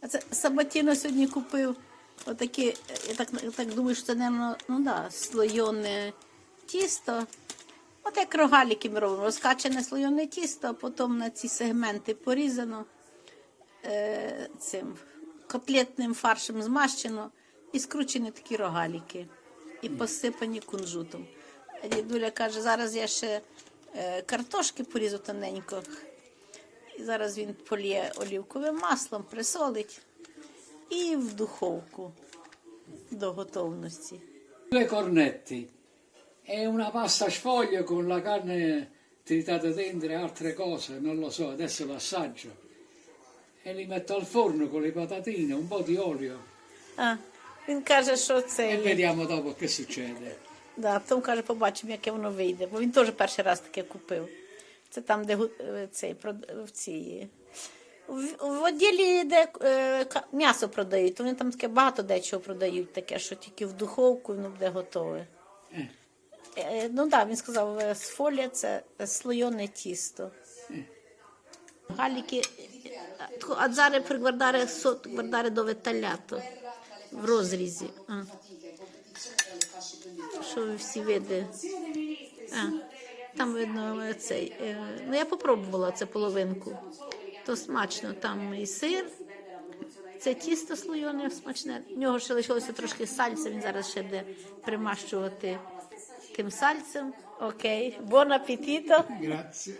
А це Сабатіно сьогодні купив. Отакі, я так, так думаю, що це, напевно, ну да, слойоне тісто. От як рогаліки ми робимо. Розкачане слойоне тісто, а потім на ці сегменти порізано е, цим котлетним фаршем змащено і скручені такі рогаліки. І посипані кунжутом. Дідуля каже, зараз я ще е, картошки порізу тоненько. І зараз він полє олівковим маслом, присолить і в духовку до готовності. Due cornetti e una pasta sfoglia con la carne tritata dentro e altre cose, non lo so, adesso lo assaggio. E li metto al forno con le patatine, un po' di olio А, він каже, що це e є. vediamo dopo che succede. Да, потім каже, побачимо, яке воно вийде. Бо він теж перший раз таке купив. Це там, де е, цей, в цій. В, відділі, де е, м'ясо продають, то вони там таке багато дечого продають, таке, що тільки в духовку воно буде готове. Е, Ну так, да, він сказав, е, з фолія це слойоне тісто. Галіки, е, а зараз per guardare sotto, guardare dove в розрізі. А. Що ви всі види. А, там видно е, цей. е, Ну, я попробувала це половинку. То смачно, там і сир. Це тісто слойоне смачне. В нього ще лишилося трошки сальця, він зараз ще буде примащувати тим сальцем. Окей, бон grazie.